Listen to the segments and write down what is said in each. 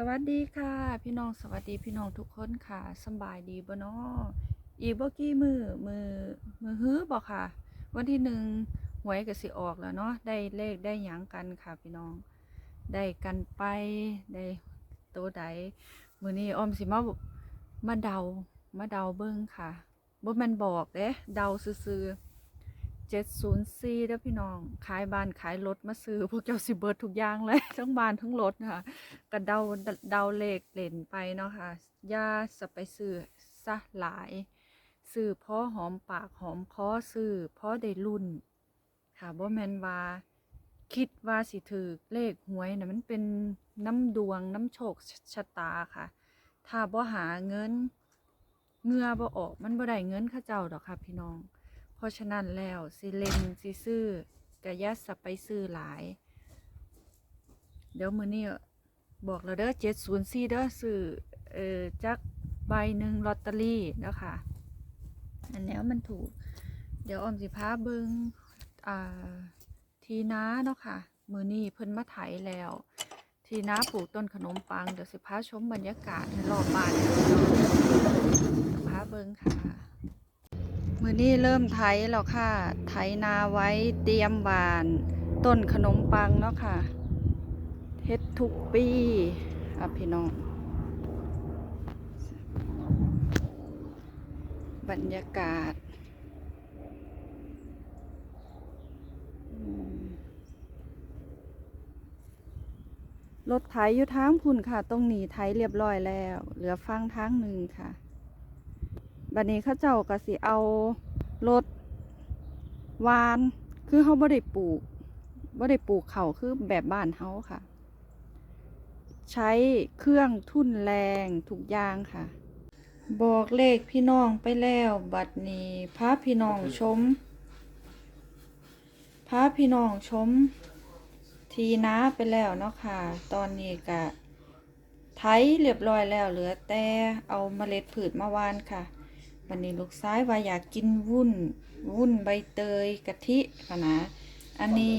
สวัสดีค่ะ พี่น้องสวัสดีพี่น้องทุกคนค่ะสบายดีบ่เนาะอีกบ่กี่มือมือมือฮื้อบ่ค่ะ วันที่หนึ่งหวยก็สิออกแล้วเนาะได้เลขได้หยังกันค่ะ พี่น้องได้กันไปได้โตใดมือนี้ออมสิมามาเดามาเดาเบิ่งค่ะบ่แม่นบอกเด้เดาซื่อๆ 704เด้อพี่น้อง ขายบ้านขายรถมาซื้อ พวกเจ้าสิเบิร์ดทุกอย่างเลยทั้งบ้านทั้งรถนะคะก็เดาเดาเลขเล่นไปเนาะค่ะย่าสไปซื้อซะหลายซื้อพอหอมปากหอมคอซื้อพอได้รุ่น ค่ะบ่แมนว่าคิดว่าสิถือเลขหวยน่ะมันเป็นน้ำดวงน้ำโชคชะตาค่ะ ถ้าบ่หาเงินเงือบ่ออกมันบ่ได้เงินข้าเจ้าดอกค่ะพี่น้อง เพราะฉะนั้นแล้วสิเลนสิซื้อกะยัดสไปซื้อหลาย เดี๋ยวมือนี้บอกแล้วเจ็ด้อ704เด้อซื้อเออจักใบหนึ่งลอตเตอรี่เด้อค่ะ อันนี้มันถูก เดี๋ยวออมสิพาเบิงอ่าทีน้าเนาะค่ะ มือนี้เพิ่นมาไถแล้ว ทีน้าปลูกต้นขนมปัง เดี๋ยวสิพาชมบรรยากาศให้รอบบ้านเนาะพาเบิงค่ะ มือ นี้เริ่มไถแล้วค่ะ ไถนาไว้เตรียมบาน ต้นขนมปังเนาะค่ะเฮ็ดทุกปีอะพี่น้อง บรรยากาศรถไถอยู่ทางพุ่นค่ะ ตรงนี้ไถเรียบร้อยแล้ว เหลือฟังทางหนึ่งค่ะ บัดนี้เขาเจ้าก็สิเอา รถวาน คือเขาบ่ได้ปลูกบ่ได้ปลูกเขาคือแบบบ้านเฮาค่ะ ใช้เครื่องทุ่นแรงทุกอย่างค่ะ บอกเลขพี่น้องไปแล้วบัดนี้พาพี่น้องชมพาพี่น้องชม ทีน้าไปแล้วเนาะค่ะ ตอนนี้ก็ไถเรียบร้อยแล้วเหลือแต่เอาเมล็ดพืชมาวานค่ะ วันนี้ลูกซ้ายว่าอยากกินวุ้น วุ้นใบเตยกะทิค่ะนะ อันนี้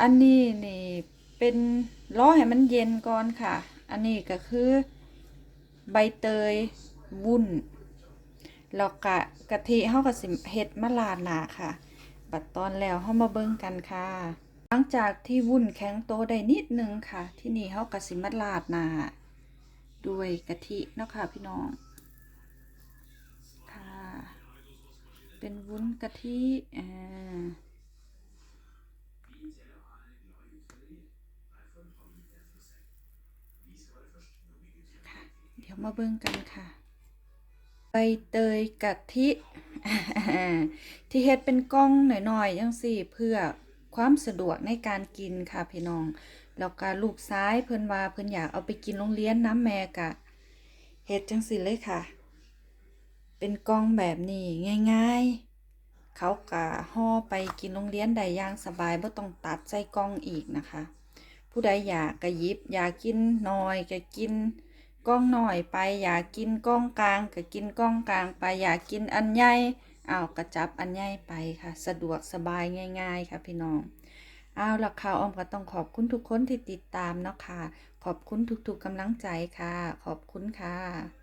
อันนี้นี่เป็นรอให้มันเย็นก่อนค่ะ อันนี้ก็คือใบเตยวุ้นแล้วกะกะทิเฮาก็สิเฮ็ดมาลาดหนาค่ะ บัดตอนแล้วเฮามาเบิ่งกันค่ะ หลังจากที่วุ้นแข็งโตได้นิดนึงค่ะ ที่นี่เฮาก็สิมาลาดหนา ด้วยกะทิเนาะค่ะพี่น้องค่ะเป็นวุ้นกะทิอ่าค่ะเดี๋ยวมาเบิ่งกันค่ะ ใบเตยกะทิที่เฮ็ดเป็นกล้องหน่อยๆจังสี่เพื่อ ความสะดวกในการกินค่ะพี่น้อง แล้วก็ลูกซ้ายเพิ่นว่าเพิ่นอยากเอาไปกินโรงเรียนน้ำแม่กะเฮ็ดจังสี่เลยค่ะ เป็นกล้องแบบนี้ง่าย ๆ เขากะห่อไปกินโรงเรียนได้ย่างสบายบ่ต้องตัดใส่กล้องอีกนะคะ ผู้ใดอยากกะยิบ อยากกินน้อยก็กินกล้องน้อยไป อยากกินกล้องกลางก็กินกล้องกลางไป อยากกินอันใหญ่ เอากระจับอันใหญ่ไปค่ะ สะดวกสบายง่าย ๆ ค่ะพี่น้องเอาละค่ะออมก็ต้องขอบคุณทุกคนที่ติดตามเนาะค่ะ ขอบคุณทุกๆกำลังใจค่ะ ขอบคุณค่ะ